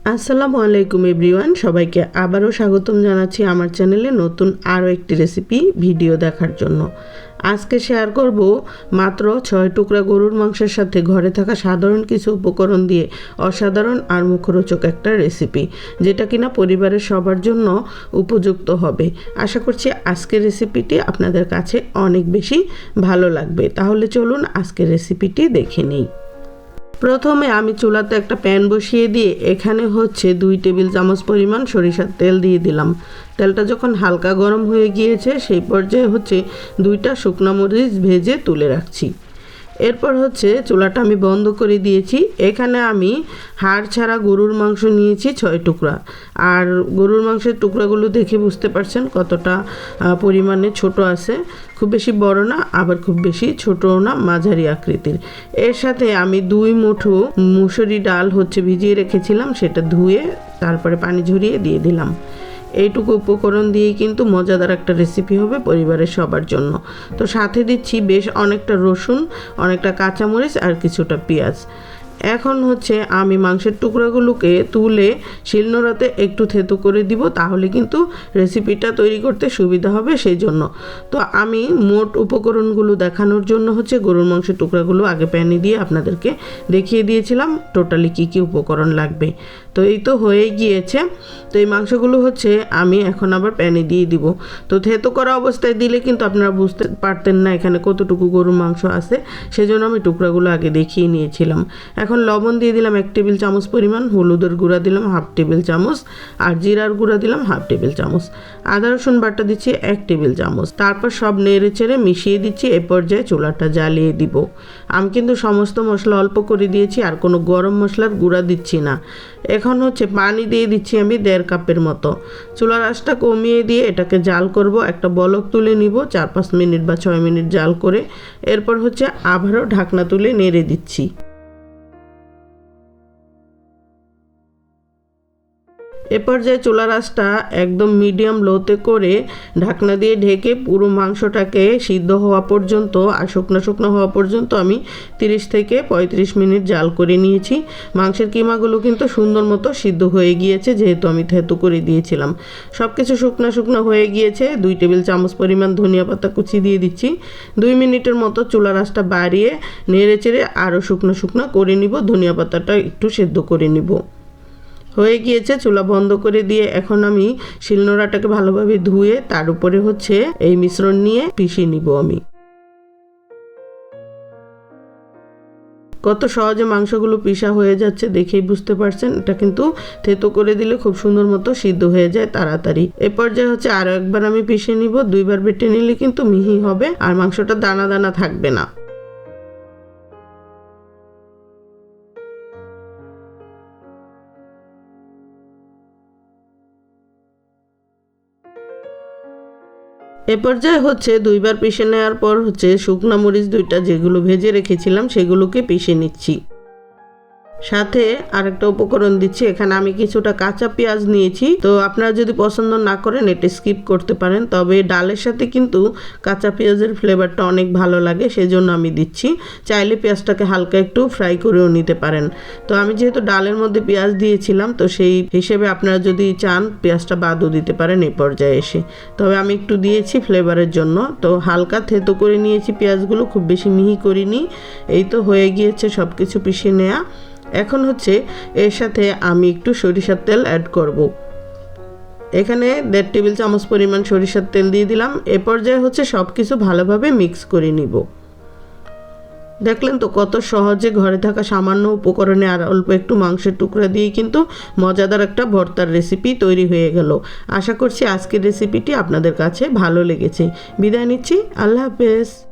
আসসালামু আলাইকুম এভরিওয়ান, সবাইকে আবারও স্বাগতম জানাচ্ছি আমার চ্যানেলে নতুন আরও একটি রেসিপি ভিডিও দেখার জন্য। আজকে শেয়ার করব মাত্র ছয় টুকরা গরুর মাংসের সাথে ঘরে থাকা সাধারণ কিছু উপকরণ দিয়ে অসাধারণ আর মুখরোচক একটা রেসিপি, যেটা কিনা পরিবারের সবার জন্য উপযুক্ত হবে। আশা করছি আজকের রেসিপিটি আপনাদের কাছে অনেক বেশি ভালো লাগবে। তাহলে চলুন আজকের রেসিপিটি দেখে নিই। প্রথমে আমি চুলাতে একটা প্যান বসিয়ে দিয়ে এখানে হচ্ছে দুই টেবিল চামচ পরিমাণ সরিষার তেল দিয়ে দিলাম। তেলটা যখন হালকা গরম হয়ে গিয়েছে, সেই পর্যায়ে হচ্ছে দুইটা শুকনো মরিচ ভেজে তুলে রাখছি। এরপর হচ্ছে চুলাটা আমি বন্ধ করে দিয়েছি। এখানে আমি হাড় ছাড়া গরুর মাংস নিয়েছি ছয় টুকরা। আর গরুর মাংসের টুকরাগুলো দেখে বুঝতে পারছেন কতটা পরিমাণে ছোট আছে। খুব বেশি বড় না, আবার খুব বেশি ছোটও না, মাঝারি আকৃতির। এর সাথে আমি দুই মুঠো মুসুরি ডাল হচ্ছে ভিজিয়ে রেখেছিলাম, সেটা ধুয়ে তারপরে পানি ঝরিয়ে দিয়ে দিলাম। এইটুকু উপকরণ দিয়েই কিন্তু মজাদার একটা রেসিপি হবে পরিবারের সবার জন্য। তো সাথে দিচ্ছি বেশ অনেকটা রসুন, অনেকটা কাঁচামরিচ আর কিছুটা পেঁয়াজ। এখন হচ্ছে আমি মাংসের টুকরাগুলোকে তুলে শিলনোড়াতে একটু থেতু করে দিব, তাহলে কিন্তু রেসিপিটা তৈরি করতে সুবিধা হবে সেই জন্য তো আমি মোট উপকরণগুলো দেখানোর জন্য হচ্ছে গরুর মাংসের টুকরাগুলো আগে প্যানে দিয়ে আপনাদেরকে দেখিয়ে দিয়েছিলাম, টোটালি কী কী উপকরণ লাগবে। তো এই তো হয়ে গিয়েছে। তো এই মাংসগুলো হচ্ছে আমি এখন আবার প্যানে দিয়ে দিব। তো থেতো করা অবস্থায় দিলে কিন্তু আপনারা বুঝতে পারতেন না এখানে কতটুকু গরুর মাংস আছে, সেজন্য আমি টুকরাগুলো আগে দেখিয়ে নিয়েছিলাম। এখন লবণ দিয়ে দিলাম এক টেবিল চামচ পরিমাণ, হলুদের গুঁড়া দিলাম হাফ টেবিল চামচ, আর জিরার গুঁড়া দিলাম হাফ টেবিল চামচ। আদা, রসুন বাটা দিচ্ছি এক টেবিল চামচ। তারপর সব নেড়ে চেড়ে মিশিয়ে দিচ্ছি, এ পর্যায়ে চুলাটা জ্বালিয়ে দিব। আমি কিন্তু সমস্ত মশলা অল্প করে দিয়েছি, আর কোনো গরম মশলার গুঁড়া দিচ্ছি না। এখন হচ্ছে পানি দিয়ে দিচ্ছি আমি দেড় কাপের মতো। চুলার আঁচটা কমিয়ে দিয়ে এটাকে জাল করব, একটা বলক তুলে নিব, চার পাঁচ মিনিট বা ছয় মিনিট জাল করে, এরপর হচ্ছে আবারও ঢাকনা তুলে নেড়ে দিচ্ছি। এ পর্যায়ে চুলার আঁচটা একদম মিডিয়াম লোতে করে ঢাকনা দিয়ে ঢেকে পুরো মাংসটাকে সিদ্ধ হওয়া পর্যন্ত আর শুকনো শুকনো হওয়া পর্যন্ত আমি তিরিশ থেকে পঁয়ত্রিশ মিনিট জাল করে নিয়েছি। মাংসের কিমাগুলো কিন্তু সুন্দর মতো সিদ্ধ হয়ে গিয়েছে যেহেতু আমি থেতু করে দিয়েছিলাম। সব কিছু শুকনো শুকনো হয়ে গিয়েছে। দুই টেবিল চামচ পরিমাণ ধনিয়া পাতা কুচি দিয়ে দিচ্ছি। দুই মিনিটের মতো চুলার আঁচটা বাড়িয়ে নেড়ে চেড়ে আরও শুকনো শুকনো করে নিব। ধনিয়া পাতাটা একটু সেদ্ধ করে নিব। হয়ে গিয়েছে, চুলা বন্ধ করে দিয়ে এখন আমি শিলনোড়াটাকে ভালোভাবে ধুয়ে তার উপরে হচ্ছে এই মিশ্রণ নিয়ে পিষিয়ে নিব আমি। কত সহজে মাংসগুলো পিসা হয়ে যাচ্ছে দেখেই বুঝতে পারছেন, এটা কিন্তু থেতো করে দিলে খুব সুন্দর মতো সিদ্ধ হয়ে যায় তাড়াতাড়ি। এ পর্যায়ে হচ্ছে আরও একবার আমি পিষে নিব, দুইবার বেটে নিলে কিন্তু মিহি হবে আর মাংসটা দানা দানা থাকবে না। এ পর্যায়ে হচ্ছে দুইবার পিষে নেওয়ার পর হচ্ছে শুকনা মরিচ দুইটা যেগুলো ভেজে রেখেছিলাম সেগুলোকে পিষে নিচ্ছি। সাথে আরেকটা উপকরণ দিচ্ছি। এখানে আমি কিছুটা কাঁচা পেঁয়াজ নিয়েছি। তো আপনারা যদি পছন্দ না করেন, এটা স্কিপ করতে পারেন। তবে ডালের সাথে কিন্তু কাঁচা পেঁয়াজের ফ্লেভারটা অনেক ভালো লাগে, সেজন্য আমি দিচ্ছি। চাইলে পেঁয়াজটাকে হালকা একটু ফ্রাই করেও নিতে পারেন। তো আমি যেহেতু ডালের মধ্যে পেঁয়াজ দিয়েছিলাম, তো সেই হিসেবে আপনারা যদি চান, পেঁয়াজটা বাদও দিতে পারেন এই পর্যায়ে এসে। তবে আমি একটু দিয়েছি ফ্লেভারের জন্য। তো হালকা থেতো করে নিয়েছি পেঁয়াজগুলো, খুব বেশি মিহি করিনি। এই তো হয়ে গিয়েছে সব কিছু পিষে নেওয়া এখন হচ্ছে এর সাথে আমি একটু সরিষার তেল অ্যাড করব। এখানে দেড় টেবিল চামচ পরিমাণ সরিষার তেল দিয়ে দিলাম। এ পর্যায়ে হচ্ছে সব কিছু ভালোভাবে মিক্স করে নিব। দেখলেন তো কত সহজে ঘরে থাকা সামান্য উপকরণে আর অল্প একটু মাংসের টুকরা দিয়ে কিন্তু মজাদার একটা ভর্তার রেসিপি তৈরি হয়ে গেল। আশা করছি আজকের রেসিপিটি আপনাদের কাছে ভালো লেগেছে। বিদায় নিচ্ছি। আল্লাহ হাফেজ।